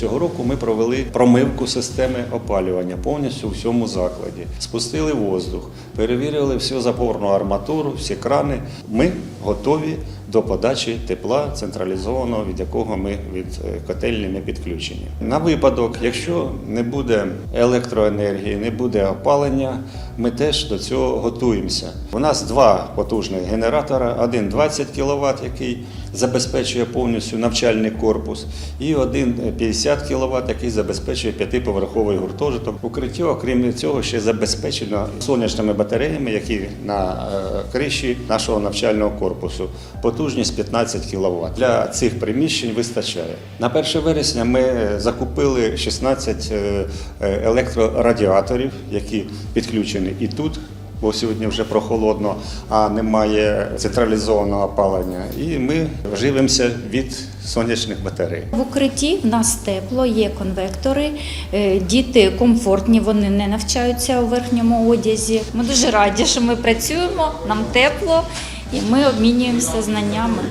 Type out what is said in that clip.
Цього року ми провели промивку системи опалювання повністю у всьому закладі. Спустили воздух, перевірили всю запорну арматуру, всі крани. Ми готові до подачі тепла централізованого, від якого ми від е, котельні не підключені. На випадок, якщо не буде електроенергії, не буде опалення, ми теж до цього готуємося. У нас два потужних генератора: один 20 кВт, який забезпечує повністю навчальний корпус, і один 50 кВт, який забезпечує п'ятиповерховий гуртожиток. Укриття, окрім цього, ще забезпечено сонячними батареями, які на е, криші нашого навчального корпусу. Потужність 15 кВт. Для цих приміщень вистачає. На 1 вересня ми закупили 16 е, е, електрорадіаторів, які підключені і тут. Бо сьогодні вже прохолодно, а немає централізованого опалення. І ми живемося від сонячних батарей. В укритті в нас тепло, є конвектори, е, діти комфортні, вони не навчаються у верхньому одязі. Ми дуже раді, що ми працюємо, нам тепло і ми обмінюємося знаннями.